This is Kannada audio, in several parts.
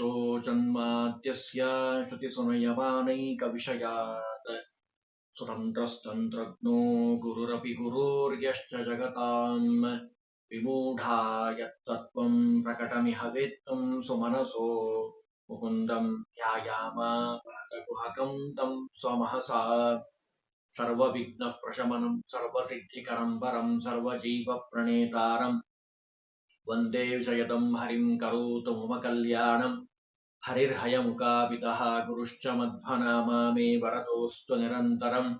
यतो जन्माद्यस्य श्रुतिसुनयमानैकविषयात् स्वतन्त्रस्तन्त्रज्ञो गुरुरपि गुरोर्यश्च जगताम्। विमूढा यत्तत्त्वम् प्रकटमिह वेत्तुम् सुमनसो। मुकुन्दम् ध्यायाम परतगुहकम् तम् स्वमहसा। सर्वविघ्नः प्रशमनम् सर्वसिद्धिकरम् परम् सर्वजीवप्रणेतारम् वंदे विषयदम् हरिम् करोतु मम कल्याणम्। हरिर्हयमुकापितः गुरुश्च मध्वनामा मे वरदोऽस्तु निरन्तरम्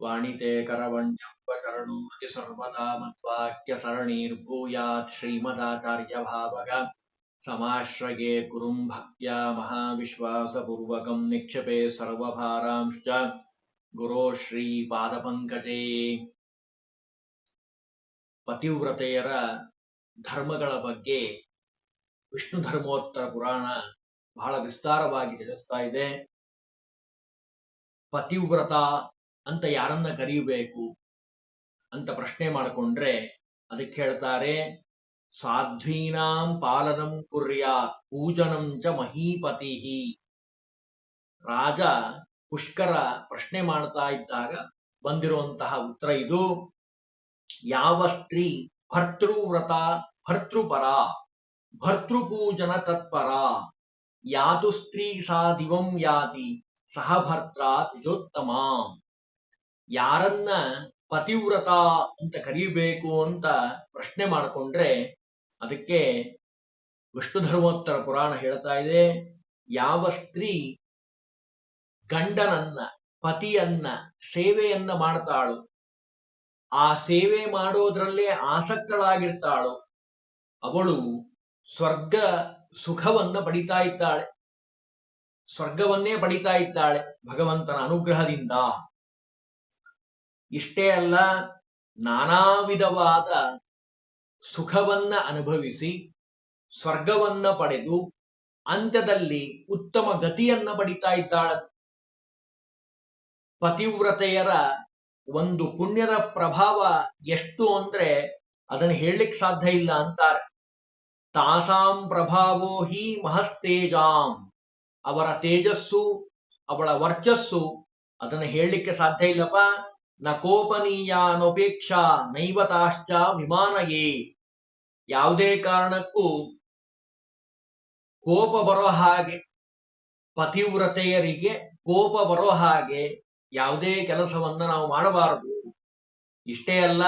वाणिते करवण्यम्बचरणोति सर्वदा मद्वाक्यसरणीर्भूयात् श्रीमदाचार्यभावग समाश्रये गुरुम् भक्त्या महाविश्वासपूर्वकम् निक्षेपे सर्वभारांश्च ಗುರೋ ಶ್ರೀ ಪಾದಪಂಕಜೇ ಪತಿವ್ರತೆಯರ ಧರ್ಮಗಳ ಬಗ್ಗೆ ವಿಷ್ಣು ಧರ್ಮೋತ್ತರ ಪುರಾಣ ಬಹಳ ವಿಸ್ತಾರವಾಗಿ ತಿಳಿಸ್ತಾ ಇದೆ. ಪತಿವ್ರತ ಅಂತ ಯಾರನ್ನ ಕರೆಯಬೇಕು ಅಂತ ಪ್ರಶ್ನೆ ಮಾಡಿಕೊಂಡ್ರೆ ಅದಕ್ಕೆ ಹೇಳ್ತಾರೆ, ಸಾಧ್ವೀನಾಂ ಪಾಲನಂ ಕುರ್ಯಾತ್ ಪೂಜನಂ ಚ ಮಹೀಪತಿ. ರಾಜ ಪುಷ್ಕರ ಪ್ರಶ್ನೆ ಮಾಡ್ತಾ ಇದ್ದಾಗ ಬಂದಿರುವಂತಹ ಉತ್ತರ ಇದು, ಯಾವ ಸ್ತ್ರೀ ಭರ್ತೃವ್ರತ ಭರ್ತೃಪರ, ಭರ್ತೃಪೂಜನ ತತ್ಪರ. ಯಾತು ಸ್ತ್ರೀ ಸಾ ದಿವಂ ಯಾತಿ ಸಹ ಭರ್ತ್ರ ದ್ವಿಜೋತ್ತಮ ಯಾರನ್ನ ಪತಿವ್ರತ ಅಂತ ಕರೀಬೇಕು ಅಂತ ಪ್ರಶ್ನೆ ಮಾಡಿಕೊಂಡ್ರೆ ಅದಕ್ಕೆ ವಿಷ್ಣುಧರ್ಮೋತ್ತರ ಪುರಾಣ ಹೇಳ್ತಾ ಇದೆ, ಯಾವ ಸ್ತ್ರೀ ಗಂಡನನ್ನ, ಪತಿಯನ್ನ, ಸೇವೆಯನ್ನ ಮಾಡ್ತಾಳು, ಆ ಸೇವೆ ಮಾಡೋದ್ರಲ್ಲೇ ಆಸಕ್ತಳಾಗಿರ್ತಾಳು, ಅವಳು ಸ್ವರ್ಗ ಸುಖವನ್ನ ಪಡಿತಾ ಇದ್ದಾಳೆ. ಸ್ವರ್ಗವನ್ನೇ ಪಡಿತಾ ಇದ್ದಾಳೆ ಭಗವಂತನ ಅನುಗ್ರಹದಿಂದ. ಇಷ್ಟೇ ಅಲ್ಲ, ನಾನಾ ವಿಧವಾದ ಸುಖವನ್ನ ಅನುಭವಿಸಿ, ಸ್ವರ್ಗವನ್ನ ಪಡೆದು, ಅಂತ್ಯದಲ್ಲಿ ಉತ್ತಮ ಗತಿಯನ್ನ ಪಡಿತಾ ಇದ್ದಾಳೆ. ಪತಿವ್ರತೆಯರ ಒಂದು ಪುಣ್ಯದ ಪ್ರಭಾವ ಎಷ್ಟು ಅಂದ್ರೆ ಅದನ್ನು ಹೇಳಲಿಕ್ಕೆ ಸಾಧ್ಯ ಇಲ್ಲ ಅಂತಾರೆ. ತಾಸಾಂ ಪ್ರಭಾವೋ ಹಿ ಮಹಸ್ತೇಜಾಂ. ಅವರ ತೇಜಸ್ಸು, ಅವಳ ವರ್ಚಸ್ಸು, ಅದನ್ನು ಹೇಳಲಿಕ್ಕೆ ಸಾಧ್ಯ ಇಲ್ಲಪ್ಪ. ನ ಕೋಪನೀಯ ಅನಪೇಕ್ಷಾ ನೈವತಾಶ್ಚ ವಿಮಾನಯೇ ಯಾವುದೇ ಕಾರಣಕ್ಕೂ ಕೋಪ ಬರೋ ಹಾಗೆ, ಪತಿವ್ರತೆಯರಿಗೆ ಕೋಪ ಬರೋ ಹಾಗೆ ಯಾವುದೇ ಕೆಲಸವನ್ನ ನಾವು ಮಾಡಬಾರದು. ಇಷ್ಟೇ ಅಲ್ಲ,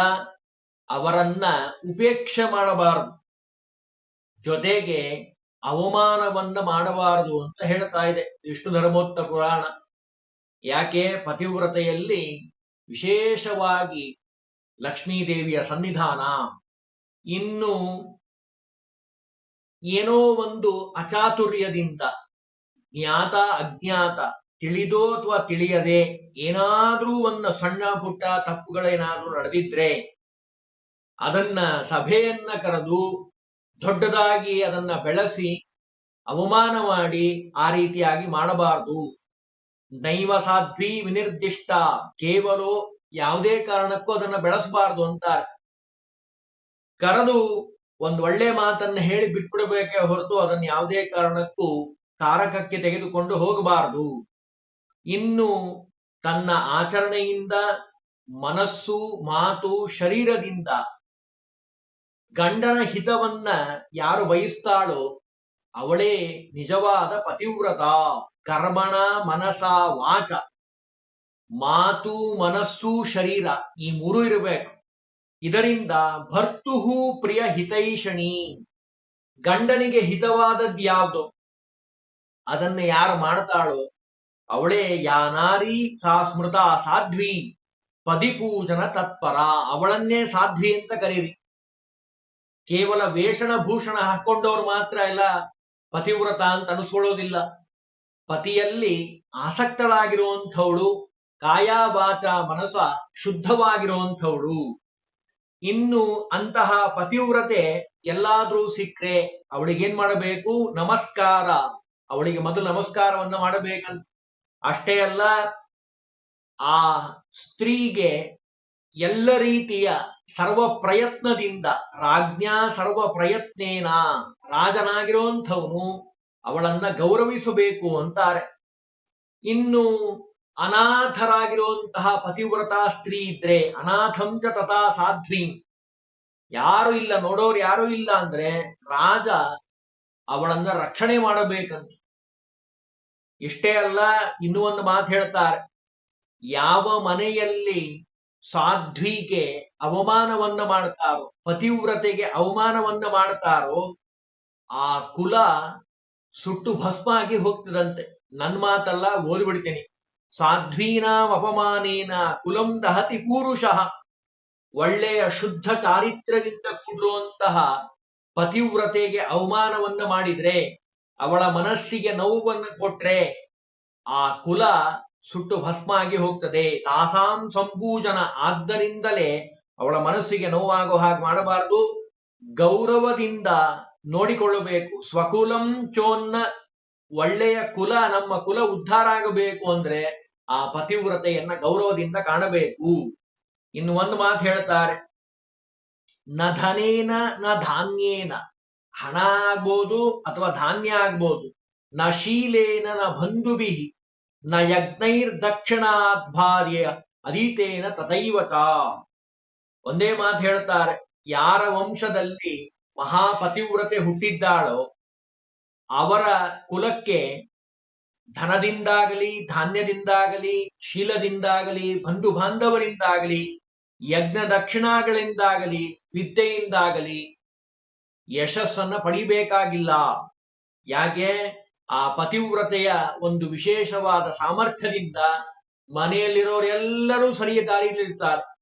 ಅವರನ್ನ ಉಪೇಕ್ಷೆ ಮಾಡಬಾರದು. ಜೊತೆಗೆ ಅವಮಾನವನ್ನ ಮಾಡಬಾರದು ಅಂತ ಹೇಳ್ತಾ ಇದೆ ವಿಷ್ಣು ಧರ್ಮೋತ್ತ ಪುರಾಣ. ಯಾಕೆ? ಪತಿವ್ರತೆಯಲ್ಲಿ ವಿಶೇಷವಾಗಿ ಲಕ್ಷ್ಮೀದೇವಿಯ ಸನ್ನಿಧಾನ. ಇನ್ನು ಏನೋ ಒಂದು ಅಚಾತುರ್ಯದಿಂದ ಜ್ಞಾತ, ಅಜ್ಞಾತ, ತಿಳಿದೋ ಅಥವಾ ತಿಳಿಯದೆ ಏನಾದ್ರೂ ಒಂದು ಸಣ್ಣ ಪುಟ್ಟ ತಪ್ಪುಗಳೇನಾದ್ರೂ ನಡೆದಿದ್ರೆ ಅದನ್ನ ಸಭೆಯನ್ನ ಕರೆದು ದೊಡ್ಡದಾಗಿ ಅದನ್ನ ಬೆಳೆಸಿ ಅವಮಾನ ಮಾಡಿ ಆ ರೀತಿಯಾಗಿ ಮಾಡಬಾರದು. ನೈವ ಸಾಧ್ವಿ ವಿನಿರ್ದಿಷ್ಟ. ಕೇವಲ ಯಾವುದೇ ಕಾರಣಕ್ಕೂ ಅದನ್ನ ಬೆಳೆಸಬಾರದು ಅಂತಾರೆ. ಕರೆದು ಒಂದು ಒಳ್ಳೆ ಮಾತನ್ನ ಹೇಳಿ ಬಿಟ್ಬಿಡಬೇಕೇ ಹೊರತು ಅದನ್ನ ಯಾವುದೇ ಕಾರಣಕ್ಕೂ ತಾರಕಕ್ಕೆ ತೆಗೆದುಕೊಂಡು ಹೋಗಬಾರದು. ಇನ್ನು ತನ್ನ ಆಚರಣೆಯಿಂದ ಮನಸ್ಸು, ಮಾತು, ಶರೀರದಿಂದ ಗಂಡನ ಹಿತವನ್ನ ಯಾರು ಬಯಸ್ತಾಳೋ ಅವಳೇ ನಿಜವಾದ ಪತಿವ್ರತ. ಕರ್ಮಣ ಮನಸ ವಾಚ. ಮಾತು ಮನಸ್ಸು ಶರೀರ ಈ ಮೂರು ಇರಬೇಕು. ಇದರಿಂದ ಭರ್ತುಹು ಪ್ರಿಯ ಹಿತೈಷಣಿ. ಗಂಡನಿಗೆ ಹಿತವಾದದ್ದು ಯಾವುದು? ಅದನ್ನ ಯಾರು ಮಾಡ್ತಾಳೋ ಅವಳೇ ಯಾನಾರಿ ಸಾ ಸ್ಮೃತ ಸಾಧ್ವಿ. ಪದಿಪೂಜನ ತತ್ಪರ. ಅವಳನ್ನೇ ಸಾಧ್ವಿ ಅಂತ ಕರೀರಿ. ಕೇವಲ ವೇಷಣ ಭೂಷಣ ಹಾಕೊಂಡವ್ರು ಮಾತ್ರ ಎಲ್ಲ ಪತಿವ್ರತ ಅಂತ ಅನಿಸ್ಕೊಳ್ಳೋದಿಲ್ಲ. ಪತಿಯಲ್ಲಿ ಆಸಕ್ತಳಾಗಿರುವಂಥವಳು ಕಾಯ ವಾಚ ಮನಸ ಶುದ್ಧವಾಗಿರುವಂಥವಳು. ಇನ್ನು ಅಂತಹ ಪತಿವ್ರತೆ ಎಲ್ಲಾದ್ರೂ ಸಿಕ್ಕ್ರೆ ಅವಳಿಗೇನ್ ಮಾಡಬೇಕು? ನಮಸ್ಕಾರ. ಅವಳಿಗೆ ಮೊದಲು ನಮಸ್ಕಾರವನ್ನ ಮಾಡಬೇಕಂತ. ಅಷ್ಟೇ ಅಲ್ಲ, ಆ ಸ್ತ್ರೀಗೆ ಎಲ್ಲ ರೀತಿಯ ಸರ್ವ ಪ್ರಯತ್ನದಿಂದ, ರಾಜ್ಞಾ ಸರ್ವ ಪ್ರಯತ್ನೇನ, ರಾಜನಾಗಿರೋಂಥವನು ಅವಳನ್ನ ಗೌರವಿಸಬೇಕು ಅಂತಾರೆ. ಇನ್ನು ಅನಾಥರಾಗಿರುವಂತಹ ಪತಿವ್ರತಾ ಸ್ತ್ರೀ ಇದ್ರೆ ಅನಾಥಂಚ ತಥಾ ಸಾಧ್ವಿ. ಯಾರು ಇಲ್ಲ, ನೋಡೋರು ಯಾರು ಇಲ್ಲ ಅಂದ್ರೆ ರಾಜ ಅವಳನ್ನ ರಕ್ಷಣೆ ಮಾಡಬೇಕಂತ. ಇಷ್ಟೇ ಅಲ್ಲ, ಇನ್ನೂ ಒಂದು ಮಾತು ಹೇಳ್ತಾರೆ. ಯಾವ ಮನೆಯಲ್ಲಿ ಸಾಧ್ವಿಗೆ ಅವಮಾನವನ್ನ ಮಾಡ್ತಾರೋ, ಪತಿವ್ರತೆಗೆ ಅವಮಾನವನ್ನ ಮಾಡ್ತಾರೋ, ಆ ಕುಲ ಸುಟ್ಟು ಭಸ್ಮ ಆಗಿ ಹೋಗ್ತದಂತೆ. ನನ್ ಮಾತಲ್ಲ, ಓದ್ಬಿಡ್ತೀನಿ. ಸಾಧ್ವೀನಾಂ ಅಪಮಾನೇನ ಕುಲಂ ದಹತಿ ಪೂರುಷಃ. ಒಳ್ಳೆಯ ಶುದ್ಧ ಚಾರಿತ್ರ್ಯದಿಂದ ಕೂಡಿರುವಂತಹ ಪತಿವ್ರತೆಗೆ ಅವಮಾನವನ್ನ ಮಾಡಿದ್ರೆ, ಅವಳ ಮನಸ್ಸಿಗೆ ನೋವನ್ನು ಕೊಟ್ರೆ, ಆ ಕುಲ ಸುಟ್ಟು ಭಸ್ಮ ಆಗಿ ಹೋಗ್ತದೆ. ತಾಸಾಂ ಸಂಪೂಜನ. ಆದ್ದರಿಂದಲೇ ಅವಳ ಮನಸ್ಸಿಗೆ ನೋವಾಗೋ ಹಾಗೆ ಮಾಡಬಾರದು. ಗೌರವದಿಂದ ನೋಡಿಕೊಳ್ಳಬೇಕು. ಸ್ವಕುಲಂ ಚೋನ್ನ. ಒಳ್ಳೆಯ ಕುಲ, ನಮ್ಮ ಕುಲ ಉದ್ಧಾರ ಆಗಬೇಕು ಅಂದ್ರೆ ಆ ಪತಿವ್ರತೆಯನ್ನ ಗೌರವದಿಂದ ಕಾಣಬೇಕು. ಇನ್ನು ಒಂದು ಮಾತು ಹೇಳ್ತಾರೆ. ನ ಧನೇನ ನ ಧಾನ್ಯೇನ ಹಣ ಆಗ್ಬೋದು ಅಥವಾ ಧಾನ್ಯ ಆಗ್ಬೋದು. ನ ಶೀಲೇನ, ನ ಬಂಧುಭಿ ನ ಯಜ್ಞೈರ್ ದಕ್ಷಿಣಾದ್ಭಾರ್ಯ ಅದೀತೇನ ತಥೈವಚ. ಒಂದೇ ಮಾತು ಹೇಳ್ತಾರೆ, ಯಾರ ವಂಶದಲ್ಲಿ ಮಹಾಪತಿವ್ರತೆ ಹುಟ್ಟಿದ್ದಾಳೋ ಅವರ ಕುಲಕ್ಕೆ ಧನದಿಂದಾಗಲಿ, ಧಾನ್ಯದಿಂದಾಗಲಿ, ಶೀಲದಿಂದಾಗಲಿ, ಬಂಧು ಬಾಂಧವರಿಂದಾಗಲಿ, ಯಜ್ಞ ದಕ್ಷಿಣಗಳಿಂದಾಗಲಿ, ವಿದ್ಯೆಯಿಂದಾಗಲಿ ಯಶಸ್ಸನ್ನ ಪಡಿಬೇಕಾಗಿಲ್ಲ. ಯಾಕೆ? ಆ ಪತಿವ್ರತೆಯ ಒಂದು ವಿಶೇಷವಾದ ಸಾಮರ್ಥ್ಯದಿಂದ ಮನೆಯಲ್ಲಿರೋರೆಲ್ಲರೂ ಸರಿಯ ದಾರಿಯಲ್ಲಿರ್ತಾರೆ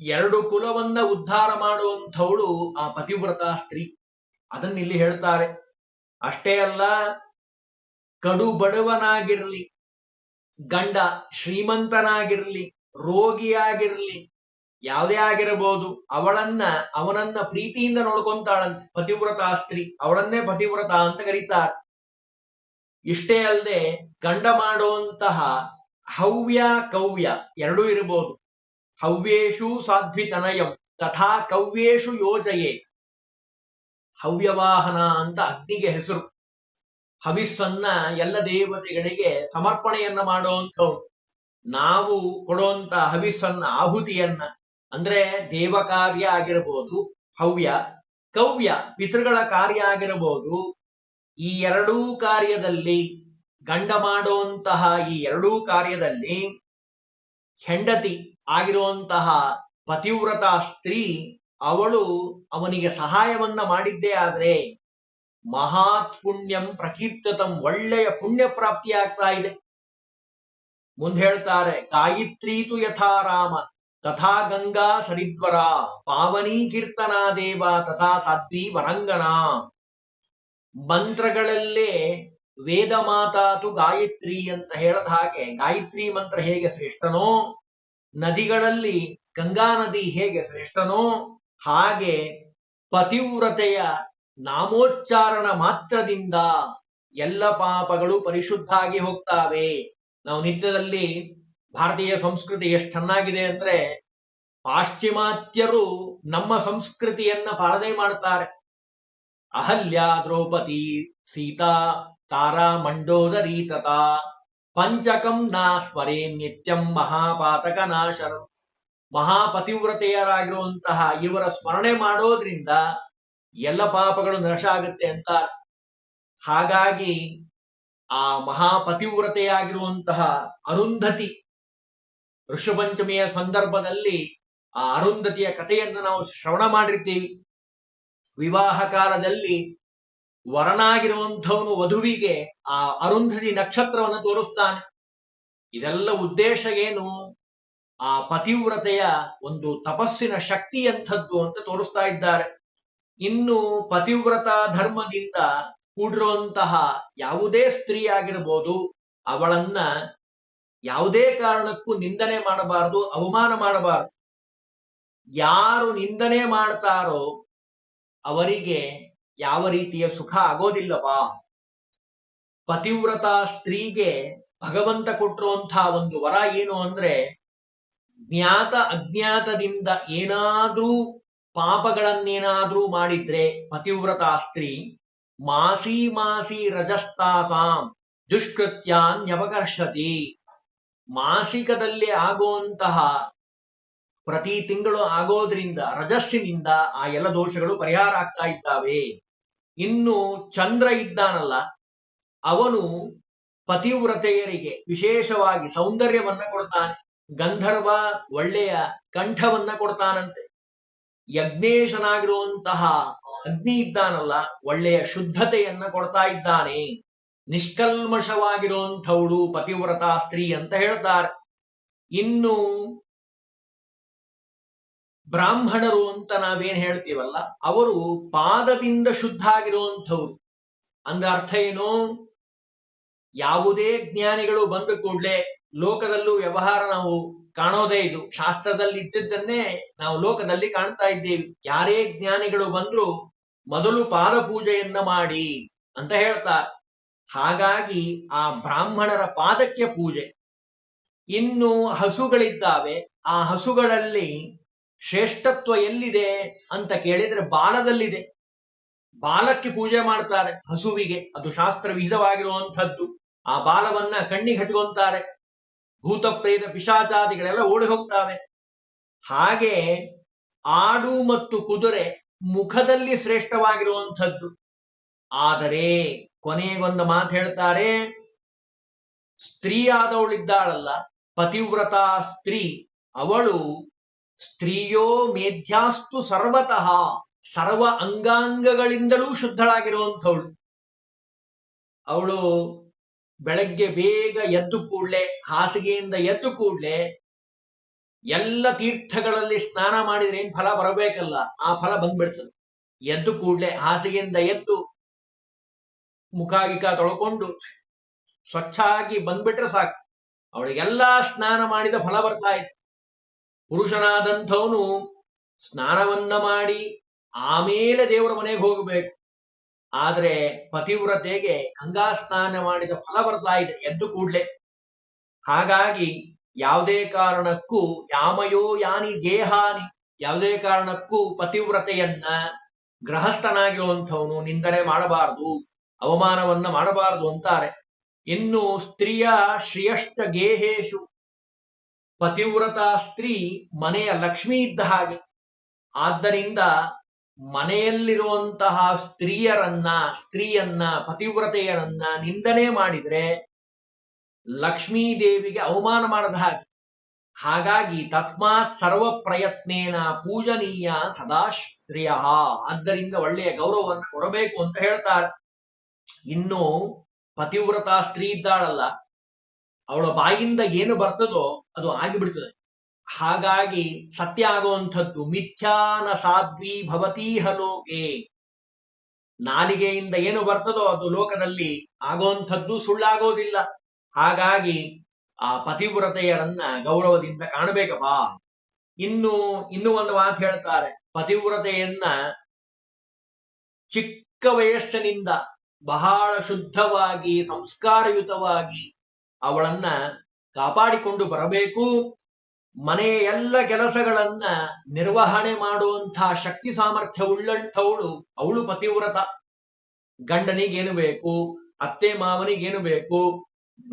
ಎರಡು ಕುಲವನ್ನ ಉದ್ಧಾರ ಮಾಡುವಂಥವಳು ಆ ಪತಿವ್ರತ ಸ್ತ್ರೀ. ಅದನ್ನ ಇಲ್ಲಿ ಹೇಳ್ತಾರೆ. ಅಷ್ಟೇ ಅಲ್ಲ, ಕಡು ಬಡವನಾಗಿರ್ಲಿ, ಗಂಡ ಶ್ರೀಮಂತನಾಗಿರ್ಲಿ, ರೋಗಿಯಾಗಿರ್ಲಿ, ಯಾವುದೇ ಆಗಿರಬಹುದು, ಅವಳನ್ನ, ಅವನನ್ನ ಪ್ರೀತಿಯಿಂದ ನೋಡ್ಕೊಂತಾಳಂತೆ. ಪತಿವ್ರತ ಸ್ತ್ರೀ, ಅವಳನ್ನೇ ಪತಿವ್ರತ ಅಂತ ಕರೀತಾರೆ. ಇಷ್ಟೇ ಅಲ್ಲದೆ ಗಂಡ ಮಾಡುವಂತಹ ಹವ್ಯ ಕವ್ಯ ಎರಡೂ ಇರಬಹುದು ಹವ್ಯೇಶು ಸಾಧ್ವಿತನಯಂ, ತಥಾ ಕವ್ಯೇಶು ಯೋಜಯೇ. ಹವ್ಯವಾಹನ ಅಂತ ಅಗ್ನಿಗೆ ಹೆಸರು. ಹವಿಸ್ಸನ್ನ ಎಲ್ಲ ದೇವತೆಗಳಿಗೆ ಸಮರ್ಪಣೆಯನ್ನ ಮಾಡುವಂಥವ್ರು. ನಾವು ಕೊಡುವಂತ ಹವಿಸ್ಸನ್ನ, ಆಹುತಿಯನ್ನ, ಅಂದ್ರೆ ದೇವ ಕಾರ್ಯ ಆಗಿರಬಹುದು ಹವ್ಯ, ಕವ್ಯ, ಪಿತೃಗಳ ಕಾರ್ಯ ಆಗಿರಬಹುದು ಈ ಎರಡೂ ಕಾರ್ಯದಲ್ಲಿ ಗಂಡ ಮಾಡುವಂತಹ ಈ ಎರಡೂ ಕಾರ್ಯದಲ್ಲಿ ಹೆಂಡತಿ ಆಗಿರುವಂತಹ ಪತಿವ್ರತ ಸ್ತ್ರೀ, ಅವಳು ಅವನಿಗೆ ಸಹಾಯವನ್ನ ಮಾಡಿದ್ದೇ ಆದ್ರೆ ಮಹಾತ್ ಪುಣ್ಯಂ ಪ್ರಕೀರ್ತತಂ ಒಳ್ಳೆಯ ಪುಣ್ಯ ಪ್ರಾಪ್ತಿ ಆಗ್ತಾ ಇದೆ. ಮುಂದೆ ಹೇಳ್ತಾರೆ, ಗಾಯತ್ರೀತು ಯಥಾ ರಾಮ, ತಥಾ ಗಂಗಾ ಸರಿದ್ವರ, ಪಾವನೀ ಕೀರ್ತನಾ ದೇವ, ತಥಾ ಸಾಧ್ವಿ ವರಂಗನ. ಮಂತ್ರಗಳಲ್ಲೇ ವೇದ ಮಾತಾತು ಗಾಯತ್ರಿ ಅಂತ ಹೇಳದ ಹಾಗೆ ಗಾಯತ್ರಿ ಮಂತ್ರ ಹೇಗೆ ಶ್ರೇಷ್ಠನೋ, ನದಿಗಳಲ್ಲಿ ಗಂಗಾ ನದಿ ಹೇಗೆ ಶ್ರೇಷ್ಠನೋ, ಹಾಗೆ ಪತಿವ್ರತೆಯ ನಾಮೋಚ್ಚಾರಣ ಮಾತ್ರದಿಂದ ಎಲ್ಲ ಪಾಪಗಳು ಪರಿಶುದ್ಧ ಆಗಿ ಹೋಗ್ತಾವೆ. ನಾವು ನಿತ್ಯದಲ್ಲಿ ಭಾರತೀಯ ಸಂಸ್ಕೃತಿ ಎಷ್ಟು ಚೆನ್ನಾಗಿದೆ ಅಂದ್ರೆ ಪಾಶ್ಚಿಮಾತ್ಯರು ನಮ್ಮ ಸಂಸ್ಕೃತಿಯನ್ನ ಪಾಲನೆ ಮಾಡ್ತಾರೆ. ಅಹಲ್ಯ ದ್ರೌಪದಿ, ಸೀತಾ, ತಾರಾ ಮಂಡೋದರಿ ತಥಾ, ಪಂಚಕಂ ನಾ ಸ್ಮರೇ ನಿತ್ಯಂ ಮಹಾಪಾತಕ ನಾಶನಂ ಮಹಾಪತಿವ್ರತೆಯರಾಗಿರುವಂತಹ ಇವರ ಸ್ಮರಣೆ ಮಾಡೋದ್ರಿಂದ ಎಲ್ಲ ಪಾಪಗಳು ನಾಶ ಆಗುತ್ತೆ ಅಂತ ಹಾಗಾಗಿ ಆ ಮಹಾಪತಿವ್ರತೆಯಾಗಿರುವಂತಹ ಅರುಂಧತಿ ಋಷಪಂಚಮಿಯ ಸಂದರ್ಭದಲ್ಲಿ ಆ ಅರುಂಧತಿಯ ಕಥೆಯನ್ನು ನಾವು ಶ್ರವಣ ಮಾಡಿರ್ತೀವಿ. ವಿವಾಹ ಕಾಲದಲ್ಲಿ ವರನಾಗಿರುವಂಥವನು ವಧುವಿಗೆ ಆ ಅರುಂಧತಿ ನಕ್ಷತ್ರವನ್ನು ತೋರಿಸ್ತಾನೆ. ಇದೆಲ್ಲ ಉದ್ದೇಶ ಏನು? ಆ ಪತಿವ್ರತೆಯ ಒಂದು ತಪಸ್ಸಿನ ಶಕ್ತಿ ಎಂಥದ್ದು ಅಂತ ತೋರಿಸ್ತಾ ಇದ್ದಾರೆ. ಇನ್ನು ಪತಿವ್ರತ ಧರ್ಮದಿಂದ ಕೂಡಿರುವಂತಹ ಯಾವುದೇ ಸ್ತ್ರೀ ಆಗಿರಬಹುದು ಅವಳನ್ನ ಯಾವುದೇ ಕಾರಣಕ್ಕೂ ನಿಂದನೆ ಮಾಡಬಾರದು, ಅವಮಾನ ಮಾಡಬಾರದು. ಯಾರು ನಿಂದನೆ ಮಾಡ್ತಾರೋ ಅವರಿಗೆ ಯಾವ ರೀತಿಯ ಸುಖ ಆಗೋದಿಲ್ಲವಾ? ಪತಿವ್ರತ ಸ್ತ್ರೀಗೆ ಭಗವಂತ ಕೊಟ್ಟಿರುವಂತಹ ಒಂದು ವರ ಏನು ಅಂದ್ರೆ, ಜ್ಞಾತ ಅಜ್ಞಾತದಿಂದ ಏನಾದ್ರೂ ಪಾಪಗಳನ್ನೇನಾದ್ರೂ ಮಾಡಿದ್ರೆ ಪತಿವ್ರತ ಸ್ತ್ರೀ, ಮಾಸಿ ಮಾಸಿ ರಜಸ್ತಾಸಾಂ ದುಷ್ಕೃತ್ಯಾನ್ಯವಕರ್ಷತಿ ಮಾಸಿಕದಲ್ಲಿ ಆಗುವಂತಹ ಪ್ರತಿ ತಿಂಗಳು ಆಗೋದ್ರಿಂದ, ರಜಸ್ಸಿನಿಂದ ಆ ಎಲ್ಲ ದೋಷಗಳು ಪರಿಹಾರ ಆಗ್ತಾ ಇದ್ದಾವೆ. ಇನ್ನು ಚಂದ್ರ ಇದ್ದಾನಲ್ಲ, ಅವನು ಪತಿವ್ರತೆಯರಿಗೆ ವಿಶೇಷವಾಗಿ ಸೌಂದರ್ಯವನ್ನ ಕೊಡ್ತಾನೆ, ಗಂಧರ್ವ ಒಳ್ಳೆಯ ಕಂಠವನ್ನ ಕೊಡ್ತಾನಂತೆ. ಯಜ್ಞೇಶನಾಗಿರುವಂತಹ ಅಗ್ನಿ ಇದ್ದಾನಲ್ಲ, ಒಳ್ಳೆಯ ಶುದ್ಧತೆಯನ್ನ ಕೊಡ್ತಾ ಇದ್ದಾನೆ. ನಿಷ್ಕಲ್ಮಶವಾಗಿರುವಂಥವಳು ಪತಿವ್ರತ ಸ್ತ್ರೀ ಅಂತ ಹೇಳ್ತಾರೆ. ಇನ್ನು ಬ್ರಾಹ್ಮಣರು ಅಂತ ನಾವೇನ್ ಹೇಳ್ತೀವಲ್ಲ, ಅವರು ಪಾದದಿಂದ ಶುದ್ಧ ಆಗಿರುವಂಥವ್ರು. ಅಂದ ಅರ್ಥ ಏನು? ಯಾವುದೇ ಜ್ಞಾನಿಗಳು ಬಂದ ಕೂಡಲೇ ಲೋಕದಲ್ಲೂ ವ್ಯವಹಾರ ನಾವು ಕಾಣೋದೇ ಇದು. ಶಾಸ್ತ್ರದಲ್ಲಿ ಇದ್ದಿದ್ದನ್ನೇ ನಾವು ಲೋಕದಲ್ಲಿ ಕಾಣ್ತಾ ಇದ್ದೇವೆ. ಯಾರೇ ಜ್ಞಾನಿಗಳು ಬಂದ್ರು ಮೊದಲು ಪಾದ ಪೂಜೆಯನ್ನ ಮಾಡಿ ಅಂತ ಹೇಳ್ತಾರೆ. ಹಾಗಾಗಿ ಆ ಬ್ರಾಹ್ಮಣರ ಪಾದಕ್ಕೆ ಪೂಜೆ. ಇನ್ನು ಹಸುಗಳಿದ್ದಾವೆ. ಆ ಹಸುಗಳಲ್ಲಿ ಶ್ರೇಷ್ಠತ್ವ ಎಲ್ಲಿದೆ ಅಂತ ಕೇಳಿದ್ರೆ ಬಾಲದಲ್ಲಿದೆ. ಬಾಲಕ್ಕೆ ಪೂಜೆ ಮಾಡ್ತಾರೆ, ಹಸುವಿಗೆ. ಅದು ಶಾಸ್ತ್ರ ವಿಹಿತವಾಗಿರುವಂಥದ್ದು. ಆ ಬಾಲವನ್ನ ಕಣ್ಣಿಗೆ ಹಚ್ಕೊಂತಾರೆ. ಭೂತ ಪ್ರೇತ ಪಿಶಾಚಾದಿಗಳೆಲ್ಲ ಓಡಿ ಹೋಗ್ತಾವೆ ಹಾಗೆ ಆಡು ಮತ್ತು ಕುದುರೆ ಮುಖದಲ್ಲಿ ಶ್ರೇಷ್ಠವಾಗಿರುವಂಥದ್ದು. ಆದರೆ ಕೊನೆಗೊಂದು ಮಾತು ಹೇಳ್ತಾರೆ, ಸ್ತ್ರೀ ಆದವಳಿದ್ದಾಳಲ್ಲ, ಪತಿವ್ರತಾ ಸ್ತ್ರೀ. ಅವಳು ಸ್ತ್ರೀಯೋ ಮೇಧ್ಯಾಸ್ತು ಸರ್ವತಃ, ಸರ್ವ ಅಂಗಾಂಗಗಳಿಂದಲೂ ಶುದ್ಧಳಾಗಿರುವಂಥವಳು. ಅವಳು ಬೆಳಗ್ಗೆ ಬೇಗ ಎದ್ದು ಕೂಡ್ಲೆ, ಹಾಸಿಗೆಯಿಂದ ಎದ್ದು ಕೂಡ್ಲೆ, ಎಲ್ಲ ತೀರ್ಥಗಳಲ್ಲಿ ಸ್ನಾನ ಮಾಡಿದ್ರೆ ಏನ್ ಫಲ ಬರಬೇಕಲ್ಲ, ಆ ಫಲ ಬಂದ್ಬಿಡ್ತದೆ. ಎದ್ದು ಕೂಡ್ಲೆ, ಹಾಸಿಗೆಯಿಂದ ಎದ್ದು ಮುಖಾಗಿಕ ತೊಳ್ಕೊಂಡು ಸ್ವಚ್ಛ ಆಗಿ ಬಂದ್ಬಿಟ್ರೆ ಸಾಕು. ಅವಳಿಗೆಲ್ಲಾ ಸ್ನಾನ ಮಾಡಿದ ಫಲ ಬರ್ತಾ ಇತ್ತು. ಪುರುಷನಾದಂಥವನು ಸ್ನಾನವನ್ನ ಮಾಡಿ ಆಮೇಲೆ ದೇವರ ಮನೆಗೆ ಹೋಗಬೇಕು. ಆದ್ರೆ ಪತಿವ್ರತೆಗೆ ಗಂಗಾ ಸ್ನಾನ ಮಾಡಿದ ಫಲ ಬರ್ತಾ ಇದೆ, ಎದ್ದು ಕೂಡ್ಲೆ. ಹಾಗಾಗಿ ಯಾವುದೇ ಕಾರಣಕ್ಕೂ ಯಾಮಯೋ ಯಾನಿ ದೇಹಾನಿ, ಯಾವುದೇ ಕಾರಣಕ್ಕೂ ಪತಿವ್ರತೆಯನ್ನ ಗೃಹಸ್ಥನಾಗಿರುವಂಥವನು ನಿಂದನೆ ಮಾಡಬಾರದು, ಅವಮಾನವನ್ನ ಮಾಡಬಾರದು ಅಂತಾರೆ. ಇನ್ನು ಸ್ತ್ರೀಯ ಶ್ರೇಯಷ್ಟ ಗೇಹೇಶು ಪತಿವ್ರತ ಸ್ತ್ರೀ ಮನೆಯ ಲಕ್ಷ್ಮಿ ಇದ್ದ ಹಾಗೆ. ಆದ್ದರಿಂದ ಮನೆಯಲ್ಲಿರುವಂತಹ ಸ್ತ್ರೀಯರನ್ನ, ಸ್ತ್ರೀಯನ್ನ, ಪತಿವ್ರತೆಯರನ್ನ ನಿಂದನೆ ಮಾಡಿದ್ರೆ ಲಕ್ಷ್ಮೀ ದೇವಿಗೆ ಅವಮಾನ ಮಾಡದ ಹಾಗೆ. ಹಾಗಾಗಿ ತಸ್ಮಾತ್ ಸರ್ವ ಪ್ರಯತ್ನೇನ ಪೂಜನೀಯ ಸದಾ ಶ್ರೇಯ. ಆದ್ದರಿಂದ ಒಳ್ಳೆಯ ಗೌರವವನ್ನು ಕೊಡಬೇಕು ಅಂತ ಹೇಳ್ತಾರೆ. ಇನ್ನು ಪತಿವ್ರತ ಸ್ತ್ರೀ ಇದ್ದಾಳಲ್ಲ. ಅವಳ ಬಾಯಿಂದ ಏನು ಬರ್ತದೋ ಅದು ಆಗಿಬಿಡ್ತದೆ. ಹಾಗಾಗಿ ಸತ್ಯ ಆಗುವಂಥದ್ದು ಮಿಥ್ಯಾನ ಸಾಧ್ವಿ ಭವತೀಹ ಲೋಕೆ. ನಾಲಿಗೆಯಿಂದ ಏನು ಬರ್ತದೋ ಅದು ಲೋಕದಲ್ಲಿ ಆಗುವಂಥದ್ದು ಸುಳ್ಳಾಗೋದಿಲ್ಲ. ಹಾಗಾಗಿ ಆ ಪತಿವ್ರತೆಯರನ್ನ ಗೌರವದಿಂದ ಕಾಣಬೇಕಪ್ಪ. ಇನ್ನು ಇನ್ನು ಒಂದು ಮಾತು ಹೇಳ್ತಾರೆ. ಪತಿವ್ರತೆಯನ್ನ ಚಿಕ್ಕ ವಯಸ್ಸಿನಿಂದ ಬಹಳ ಶುದ್ಧವಾಗಿ, ಸಂಸ್ಕಾರಯುತವಾಗಿ ಅವಳನ್ನ ಕಾಪಾಡಿಕೊಂಡು ಬರಬೇಕು. ಮನೆಯ ಎಲ್ಲ ಕೆಲಸಗಳನ್ನ ನಿರ್ವಹಣೆ ಮಾಡುವಂತಹ ಶಕ್ತಿ ಸಾಮರ್ಥ್ಯ ಉಳ್ಳಂಥವಳು ಅವಳು ಪತಿವ್ರತ. ಗಂಡನಿಗೇನು ಬೇಕು, ಅತ್ತೆ ಮಾವನಿಗೇನು ಬೇಕು,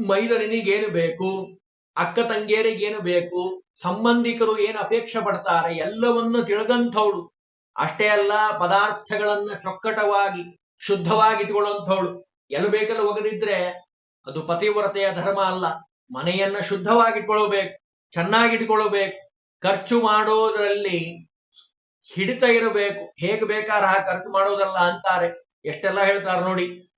ಮೈದನಿಗೇನು ಬೇಕು, ಅಕ್ಕ ತಂಗಿಯರಿಗೇನು ಬೇಕು, ಸಂಬಂಧಿಕರು ಏನು ಅಪೇಕ್ಷೆ ಪಡ್ತಾರೆ ಎಲ್ಲವನ್ನು ತಿಳಿದಂಥವಳು. ಅಷ್ಟೇ ಅಲ್ಲ, ಪದಾರ್ಥಗಳನ್ನ ಚೊಕ್ಕಟವಾಗಿ ಶುದ್ಧವಾಗಿ ಇಟ್ಕೊಳ್ಳುವಂಥವಳು ಎಲ್ಲಿ ಬೇಕಲ್ಲಿ ಒಗದಿದ್ರೆ ಅದು ಪತಿವ್ರತೆಯ ಧರ್ಮ ಅಲ್ಲ. ಮನೆಯನ್ನ ಶುದ್ಧವಾಗಿಟ್ಕೊಳ್ಬೇಕು, ಚೆನ್ನಾಗಿಟ್ಕೊಳ್ಬೇಕು, ಖರ್ಚು ಮಾಡೋದ್ರಲ್ಲಿ ಹಿಡಿತ ಇರಬೇಕು, ಹೇಗ್ ಹಾಗೆ ಖರ್ಚು ಮಾಡೋದಲ್ಲ ಅಂತಾರೆ. ಎಷ್ಟೆಲ್ಲ ಹೇಳ್ತಾರೆ ನೋಡಿ,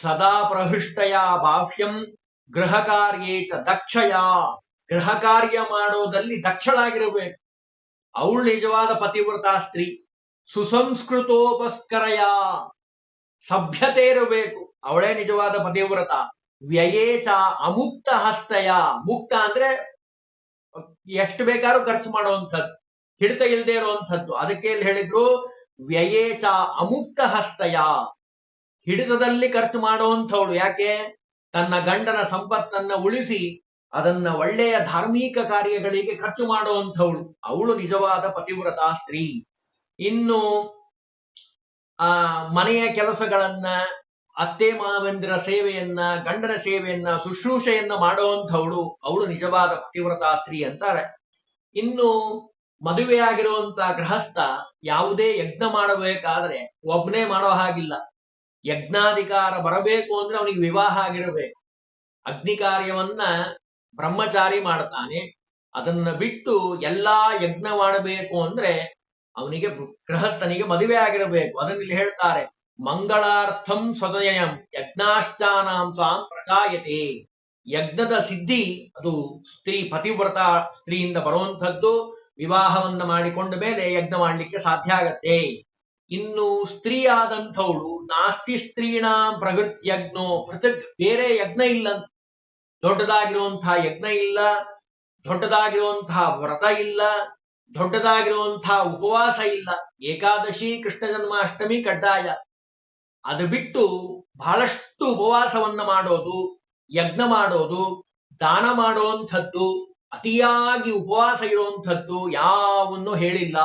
ಸದಾ ಪ್ರಹೃಷ್ಟಯ ಬಾಹ್ಯಂ ಗೃಹ ಕಾರ್ಯೇ ಚ ದಕ್ಷಯ. ಗೃಹ ಕಾರ್ಯ ಮಾಡೋದಲ್ಲಿ ದಕ್ಷಳಾಗಿರಬೇಕು. ಅವಳು ನಿಜವಾದ ಪತಿವ್ರತ ಸ್ತ್ರೀ. ಸುಸಂಸ್ಕೃತೋಪಸ್ಕರಯ. ಸಭ್ಯತೆ ಇರಬೇಕು. ಅವಳೇ ನಿಜವಾದ ಪತಿವ್ರತ. ವ್ಯಯೇಚ ಅಮುಕ್ತ ಹಸ್ತಯ ಮುಕ್ತ ಅಂದ್ರೆ ಎಷ್ಟು ಬೇಕಾದ್ರೂ ಖರ್ಚು ಮಾಡುವಂಥದ್ದು, ಹಿಡಿತ ಇಲ್ಲದೆ ಇರುವಂಥದ್ದು. ಅದಕ್ಕೆ ಇಲ್ಲಿ ಹೇಳಿದ್ರು? ವ್ಯಯೇಚ ಅಮುಕ್ತ ಹಸ್ತಯ ಹಿಡಿತದಲ್ಲಿ ಖರ್ಚು ಮಾಡುವಂಥವಳು. ಯಾಕೆ? ತನ್ನ ಗಂಡನ ಸಂಪತ್ತನ್ನ ಉಳಿಸಿ ಅದನ್ನ ಒಳ್ಳೆಯ ಧಾರ್ಮಿಕ ಕಾರ್ಯಗಳಿಗೆ ಖರ್ಚು ಮಾಡುವಂಥವಳು. ಅವಳು ನಿಜವಾದ ಪತಿವ್ರತ ಸ್ತ್ರೀ. ಇನ್ನು, ಆ, ಮನೆಯ ಕೆಲಸಗಳನ್ನ ಅತ್ತೆ ಮಾವಂದಿರ ಸೇವೆಯನ್ನ, ಗಂಡನ ಸೇವೆಯನ್ನ, ಶುಶ್ರೂಷೆಯನ್ನ ಮಾಡುವಂಥವಳು, ಅವಳು ನಿಜವಾದ ಪತಿವ್ರತಾ ಸ್ತ್ರೀ ಅಂತಾರೆ. ಇನ್ನು ಮದುವೆಯಾಗಿರುವಂತ ಗೃಹಸ್ಥ ಯಾವುದೇ ಯಜ್ಞ ಮಾಡಬೇಕಾದ್ರೆ ಒಬ್ನೇ ಮಾಡೋ ಹಾಗಿಲ್ಲ. ಯಜ್ಞಾಧಿಕಾರ ಬರಬೇಕು ಅಂದ್ರೆ ಅವನಿಗೆ ವಿವಾಹ ಆಗಿರಬೇಕು. ಅಗ್ನಿ ಕಾರ್ಯವನ್ನ ಬ್ರಹ್ಮಚಾರಿ ಮಾಡ್ತಾನೆ. ಅದನ್ನ ಬಿಟ್ಟು ಎಲ್ಲಾ ಯಜ್ಞ ಮಾಡಬೇಕು ಅಂದ್ರೆ ಅವನಿಗೆ ಗೃಹಸ್ಥನಿಗೆ ಮದುವೆ ಆಗಿರಬೇಕು. ಅದನ್ನ ಇಲ್ಲಿ ಹೇಳ್ತಾರೆ. ಮಂಗಳಾರ್ಥಂ ಸದಯಂ, ಯಜ್ಞಾಶ್ಚಾನಾಂ ಸಾಂ ಪ್ರಜಾಯತೆ. ಯಜ್ಞದ ಸಿದ್ಧಿ, ಅದು ಸ್ತ್ರೀ ಪತಿವ್ರತ ಸ್ತ್ರೀಯಿಂದ ಬರುವಂಥದ್ದು, ವಿವಾಹವನ್ನ ಮಾಡಿಕೊಂಡ ಮೇಲೆ ಯಜ್ಞ ಮಾಡಲಿಕ್ಕೆ ಸಾಧ್ಯ ಆಗತ್ತೆ. ಇನ್ನು ಸ್ತ್ರೀ ಆದಂಥವಳು ನಾಸ್ತಿ ಸ್ತ್ರೀಣಾಂ ಪ್ರಗೃತ್ ಯಜ್ಞೋ, ಪೃಥಕ್ ಬೇರೆ ಯಜ್ಞ ಇಲ್ಲ. ದೊಡ್ಡದಾಗಿರುವಂತಹ ಯಜ್ಞ ಇಲ್ಲ ದೊಡ್ಡದಾಗಿರುವಂತಹ ವ್ರತ ಇಲ್ಲ ದೊಡ್ಡದಾಗಿರುವಂತಹ ಉಪವಾಸ ಇಲ್ಲ. ಏಕಾದಶಿ, ಕೃಷ್ಣ ಜನ್ಮಾಷ್ಟಮಿ, ಕಡ್ಡಾಯ. ಅದು ಬಿಟ್ಟು ಬಹಳಷ್ಟು ಉಪವಾಸವನ್ನ ಮಾಡೋದು, ಯಜ್ಞ ಮಾಡೋದು, ದಾನ ಮಾಡುವಂಥದ್ದು, ಅತಿಯಾಗಿ ಉಪವಾಸ ಇರುವಂಥದ್ದು ಯಾವನ್ನು ಹೇಳಿಲ್ಲ.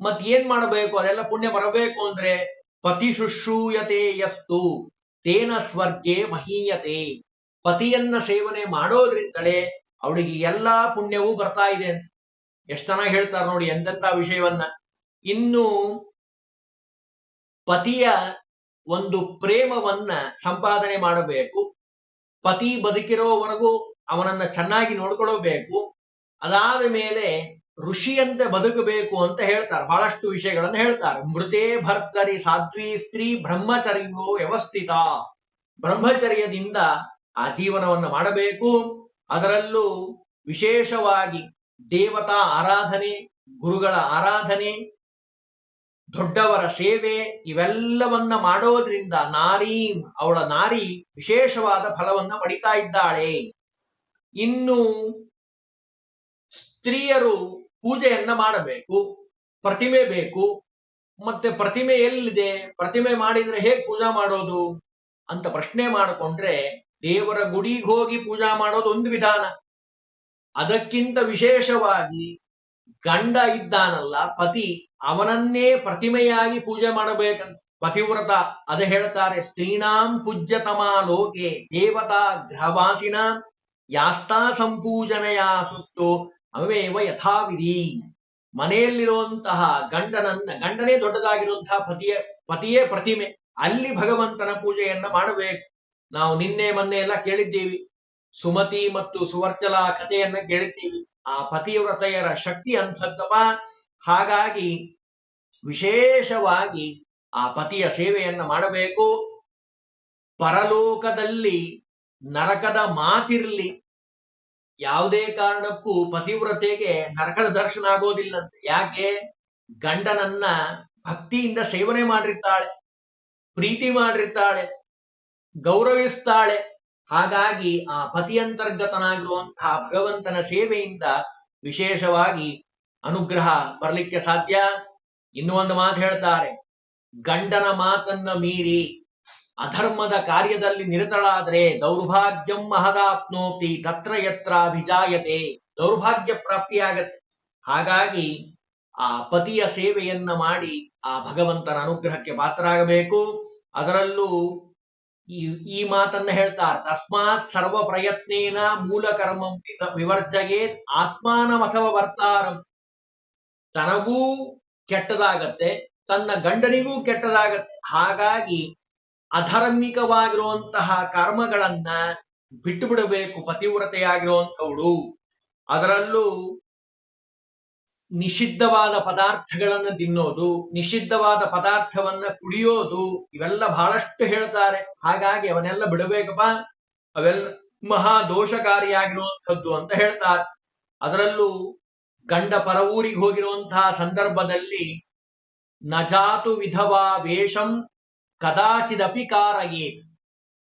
ಮತ್ ಏನ್ ಮಾಡಬೇಕು? ಅದೆಲ್ಲ ಪುಣ್ಯ ಬರಬೇಕು ಅಂದ್ರೆ ಪತಿ ಶುಶ್ರೂಯತೆ ಯಸ್ತು, ತೇನ ಸ್ವರ್ಗೆ ಮಹೀಯತೆ. ಪತಿಯನ್ನ ಸೇವನೆ ಮಾಡೋದ್ರಿಂದಲೇ ಅವಳಿಗೆ ಎಲ್ಲಾ ಪುಣ್ಯವೂ ಬರ್ತಾ ಇದೆ. ಅಂತ ಎಷ್ಟ್ ಚೆನ್ನಾಗಿ ಹೇಳ್ತಾರೆ ನೋಡಿ ಎಂತೆಂತ ವಿಷಯವನ್ನ. ಇನ್ನು ಪತಿಯ ಒಂದು ಪ್ರೇಮವನ್ನ ಸಂಪಾದನೆ ಮಾಡಬೇಕು. ಪತಿ ಬದುಕಿರೋವರೆಗೂ ಅವನನ್ನ ಚೆನ್ನಾಗಿ ನೋಡ್ಕೊಳ್ಳಬೇಕು ಅದಾದ ಮೇಲೆ ಋಷಿಯಂತೆ ಬದುಕಬೇಕು ಅಂತ ಹೇಳ್ತಾರೆ. ಬಹಳಷ್ಟು ವಿಷಯಗಳನ್ನು ಹೇಳ್ತಾರೆ. ಮೃತೇ ಭರ್ತರಿ ಸಾಧ್ವಿ ಸ್ತ್ರೀ ಬ್ರಹ್ಮಚರ್ಯೋ ವ್ಯವಸ್ಥಿತ. ಬ್ರಹ್ಮಚರ್ಯದಿಂದ ಆ ಜೀವನವನ್ನು ಮಾಡಬೇಕು. ಅದರಲ್ಲೂ ವಿಶೇಷವಾಗಿ ದೇವತಾ ಆರಾಧನೆ, ಗುರುಗಳ ಆರಾಧನೆ ದೊಡ್ಡವರ ಸೇವೆ ಇವೆಲ್ಲವನ್ನ ಮಾಡೋದ್ರಿಂದ ನಾರಿ, ಅವಳ ನಾರಿ ವಿಶೇಷವಾದ ಫಲವನ್ನ ಪಡಿತಾ ಇದ್ದಾಳೆ. ಇನ್ನು ಸ್ತ್ರೀಯರು ಪೂಜೆಯನ್ನ ಮಾಡಬೇಕು, ಪ್ರತಿಮೆ ಬೇಕು. ಮತ್ತೆ ಪ್ರತಿಮೆ ಎಲ್ಲಿದೆ? ಪ್ರತಿಮೆ ಮಾಡಿದ್ರೆ ಹೇಗ್ ಪೂಜಾ ಮಾಡೋದು? ಅಂತ ಪ್ರಶ್ನೆ ಮಾಡಿಕೊಂಡ್ರೆ ದೇವರ ಗುಡಿಗೆ ಹೋಗಿ ಪೂಜಾ ಮಾಡೋದು ಒಂದು ವಿಧಾನ. ಅದಕ್ಕಿಂತ ವಿಶೇಷವಾಗಿ ಗಂಡ ಇದ್ದಾನಲ್ಲ, ಪತಿ ಅವನನ್ನೇ ಪ್ರತಿಮೆಯಾಗಿ ಪೂಜೆ ಮಾಡಬೇಕಂತ. ಪತಿವ್ರತ ಅದ ಹೇಳ್ತಾರೆ ಸ್ತ್ರೀನಾಂ ಪೂಜ್ಯತಮ ಲೋಕೆ, ದೇವತಾ ಗೃಹವಾಸಿನ ಯಾಸ್ತಾ ಸಂಪೂಜನೆಯ ಸುಸ್ತು ಅವೇವ ಯಥಾವಿಧಿ. ಮನೆಯಲ್ಲಿರುವಂತಹ ಗಂಡನನ್ನ, ಗಂಡನೇ ದೊಡ್ಡದಾಗಿರುವಂತಹ ಪತಿಯ, ಪತಿಯೇ ಪ್ರತಿಮೆ, ಅಲ್ಲಿ ಭಗವಂತನ ಪೂಜೆಯನ್ನ ಮಾಡಬೇಕು. ನಾವು ನಿನ್ನೆ ಮೊನ್ನೆ ಎಲ್ಲ ಕೇಳಿದ್ದೀವಿ. ಸುಮತಿ ಮತ್ತು ಸುವರ್ಚಲ ಕಥೆಯನ್ನ ಕೇಳಿದ್ದೀವಿ. ಆ ಪತಿವ್ರತೆಯರ ಶಕ್ತಿ ಅಂಥದ್ದಪ್ಪ. ಹಾಗಾಗಿ ವಿಶೇಷವಾಗಿ ಆ ಪತಿಯ ಸೇವೆಯನ್ನು ಮಾಡಬೇಕು. ಪರಲೋಕದಲ್ಲಿ ನರಕದ ಮಾತಿರ್ಲಿ. ಯಾವುದೇ ಕಾರಣಕ್ಕೂ ಪತಿವ್ರತೆಗೆ ನರಕದ ದರ್ಶನ ಆಗೋದಿಲ್ಲಂತೆ. ಯಾಕೆ? ಗಂಡನನ್ನ ಭಕ್ತಿಯಿಂದ ಸೇವನೆ ಮಾಡಿರ್ತಾಳೆ, ಪ್ರೀತಿ ಮಾಡಿರ್ತಾಳೆ, ಗೌರವಿಸ್ತಾಳೆ. ಹಾಗಾಗಿ ಆ ಪತಿಯಂತರ್ಗತನಾಗಿರುವಂತಹ ಭಗವಂತನ ಸೇವೆಯಿಂದ ವಿಶೇಷವಾಗಿ ಅನುಗ್ರಹ ಬರಲಿಕ್ಕೆ ಸಾಧ್ಯ? ಇನ್ನೂ ಒಂದು ಮಾತು ಹೇಳ್ತಾರೆ, ಗಂಡನ ಮಾತನ್ನ ಮೀರಿ ಅಧರ್ಮದ ಕಾರ್ಯದಲ್ಲಿ ನಿರತಳಾದ್ರೆ ದೌರ್ಭಾಗ್ಯಂ ಮಹದಾಪ್ನೋತಿ ತತ್ರ ಯತ್ರ ಅಭಿಜಾಯತೆ, ದೌರ್ಭಾಗ್ಯ ಪ್ರಾಪ್ತಿಯಾಗತ್ತೆ. ಹಾಗಾಗಿ ಆ ಪತಿಯ ಸೇವೆಯನ್ನ ಮಾಡಿ ಆ ಭಗವಂತನ ಅನುಗ್ರಹಕ್ಕೆ ಪಾತ್ರರಾಗಬೇಕು. ಅದರಲ್ಲೂ ಈ ಈ ಮಾತನ್ನ ಹೇಳ್ತಾರೆ. ತಸ್ಮಾತ್ ಸರ್ವ ಪ್ರಯತ್ನೇನ ಮೂಲ ಕರ್ಮ ವಿವರ್ಜಗೆ ಆತ್ಮಾನಮಥವ ವರ್ತಾರಂ. ತನಗೂ ಕೆಟ್ಟದಾಗತ್ತೆ, ತನ್ನ ಗಂಡನಿಗೂ ಕೆಟ್ಟದಾಗತ್ತೆ. ಹಾಗಾಗಿ ಅಧಾರ್ಮಿಕವಾಗಿರುವಂತಹ ಕರ್ಮಗಳನ್ನ ಬಿಟ್ಟು ಬಿಡಬೇಕು, ಪತಿವ್ರತೆಯಾಗಿರುವಂಥವಳು. ಅದರಲ್ಲೂ ನಿಷಿದ್ಧವಾದ ಪದಾರ್ಥಗಳನ್ನು ತಿನ್ನೋದು, ನಿಷಿದ್ಧವಾದ ಪದಾರ್ಥವನ್ನ ಕುಡಿಯೋದು, ಇವೆಲ್ಲ ಬಹಳಷ್ಟು ಹೇಳ್ತಾರೆ. ಹಾಗಾಗಿ ಅವನ್ನೆಲ್ಲ ಬಿಡಬೇಕಪ್ಪ. ಅವೆಲ್ಲ ಮಹಾ ದೋಷಕಾರಿಯಾಗಿರುವಂಥದ್ದು ಅಂತ ಹೇಳ್ತಾರೆ. ಅದರಲ್ಲೂ ಗಂಡ ಪರವೂರಿಗೆ ಹೋಗಿರುವಂತಹ ಸಂದರ್ಭದಲ್ಲಿ ನಜಾತು ವಿಧವಾ ವೇಷಂ ಕದಾಚಿದಪಿ ಕಾರಯೇತ್.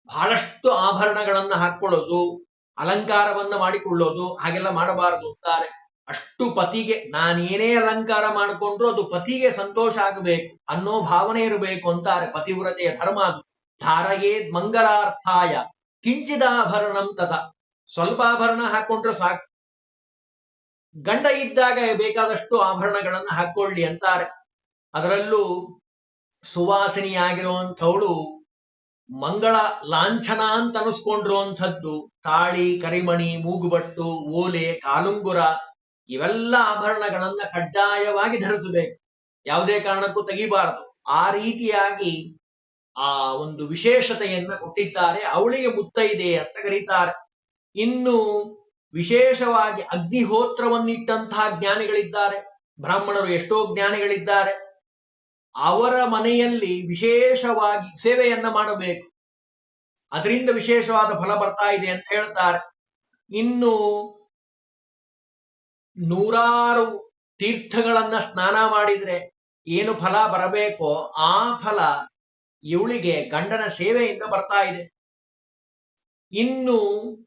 ಬಹಳಷ್ಟು ಆಭರಣಗಳನ್ನು ಹಾಕೊಳ್ಳೋದು, ಅಲಂಕಾರವನ್ನು ಮಾಡಿಕೊಳ್ಳೋದು, ಹಾಗೆಲ್ಲ ಮಾಡಬಾರದು ಅಂತಾರೆ. ಅಷ್ಟು ಪತಿಗೆ ನಾನೇನೇ ಅಲಂಕಾರ ಮಾಡಿಕೊಂಡ್ರು ಅದು ಪತಿಗೆ ಸಂತೋಷ ಆಗಬೇಕು, ಅನ್ನೋ ಭಾವನೆ ಇರಬೇಕು ಅಂತಾರೆ ಪತಿವ್ರತೆಯ ಧರ್ಮ ಅದು. ಧಾರಯೇದ್ ಮಂಗಲಾರ್ಥಾಯ ಕಿಂಚಿದಾಭರಣಂ ತದ ಸ್ವಲ್ಪ ಆಭರಣ ಹಾಕೊಂಡ್ರೆ ಸಾಕು. ಗಂಡ ಇದ್ದಾಗ ಬೇಕಾದಷ್ಟು ಆಭರಣಗಳನ್ನು ಹಾಕೊಳ್ಳಿ ಅಂತಾರೆ. ಅದರಲ್ಲೂ ಸುವಾಸಿನಿಯಾಗಿರುವಂಥವಳು ಮಂಗಳ ಲಾಂಛನ ಅಂತ ಅನಿಸ್ಕೊಂಡಿರುವಂಥದ್ದು ತಾಳಿ, ಕರಿಮಣಿ, ಮೂಗುಬಟ್ಟು, ಓಲೆ, ಕಾಲುಂಗುರ ಇವೆಲ್ಲ ಆಭರಣಗಳನ್ನ ಕಡ್ಡಾಯವಾಗಿ ಧರಿಸಬೇಕು. ಯಾವುದೇ ಕಾರಣಕ್ಕೂ ತೆಗಿಬಾರದು. ಆ ರೀತಿಯಾಗಿ ಆ ಒಂದು ವಿಶೇಷತೆಯನ್ನ ಕೊಟ್ಟಿದ್ದಾರೆ. ಅವಳಿಗೆ ಮುತ್ತೈದೆ ಅಂತ ಕರೀತಾರೆ. ಇನ್ನು ವಿಶೇಷವಾಗಿ ಅಗ್ನಿಹೋತ್ರವನ್ನಿಟ್ಟಂತಹ ಜ್ಞಾನಿಗಳಿದ್ದಾರೆ. ಬ್ರಾಹ್ಮಣರು ಎಷ್ಟೋ ಜ್ಞಾನಿಗಳಿದ್ದಾರೆ. ಅವರ ಮನೆಯಲ್ಲಿ ವಿಶೇಷವಾಗಿ ಸೇವೆಯನ್ನ ಮಾಡಬೇಕು. ಅದರಿಂದ ವಿಶೇಷವಾದ ಫಲ ಬರ್ತಾ ಇದೆ ಅಂತ ಹೇಳ್ತಾರೆ. ಇನ್ನು ನೂರಾರು ತೀರ್ಥಗಳನ್ನ ಸ್ನಾನ ಮಾಡಿದ್ರೆ ಏನು ಫಲ ಬರಬೇಕೋ ಆ ಫಲ ಇವಳಿಗೆ ಗಂಡನ ಸೇವೆಯಿಂದ ಬರ್ತಾ ಇದೆ. ಇನ್ನು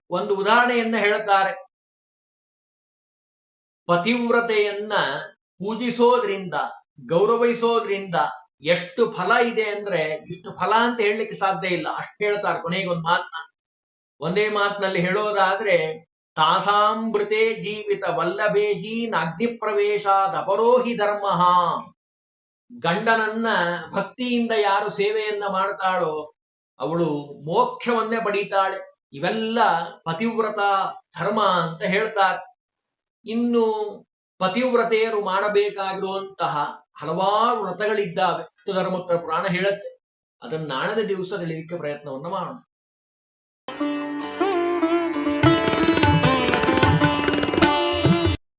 ಒಂದು ಉದಾಹರಣೆಯನ್ನ ಹೇಳುತ್ತಾರೆ. ಪತಿವ್ರತೆಯನ್ನ ಪೂಜಿಸೋದ್ರಿಂದ, ಗೌರವಿಸೋದ್ರಿಂದ ಎಷ್ಟು ಫಲ ಇದೆ ಅಂದ್ರೆ ಇಷ್ಟು ಫಲ ಅಂತ ಹೇಳಲಿಕ್ಕೆ ಸಾಧ್ಯ ಇಲ್ಲ. ಅಷ್ಟು ಹೇಳ್ತಾರೆ ಕೊನೆಗೆ ಒಂದು ಮಾತನ್ನ ಒಂದೇ ಮಾತಿನಲ್ಲಿ ಹೇಳೋದಾದ್ರೆ ತಾಸಾಮೃತೆ ಜೀವಿತ ವಲ್ಲಭೇಹಿ ಅಗ್ನಿ ಪ್ರವೇಶಾದ ಅಪರೋಹಿ ಧರ್ಮ. ಗಂಡನನ್ನ ಭಕ್ತಿಯಿಂದ ಯಾರು ಸೇವೆಯನ್ನ ಮಾಡ್ತಾಳೋ ಅವಳು ಮೋಕ್ಷವನ್ನೇ ಪಡೀತಾಳೆ. ಇವೆಲ್ಲ ಪತಿವ್ರತ ಧರ್ಮ ಅಂತ ಹೇಳ್ತಾರೆ. ಇನ್ನು ಪತಿವ್ರತೆಯರು ಮಾಡಬೇಕಾಗಿರುವಂತಹ ಹಲವಾರು ವ್ರತಗಳಿದ್ದಾವೆ. ಧರ್ಮೋತ್ತರ ಪುರಾಣ ಹೇಳುತ್ತೆ. ಅದನ್ನ ನಾಳೆ ದಿವಸ ತಿಳಿಲಿಕ್ಕೆ ಪ್ರಯತ್ನವನ್ನ ಮಾಡೋಣ.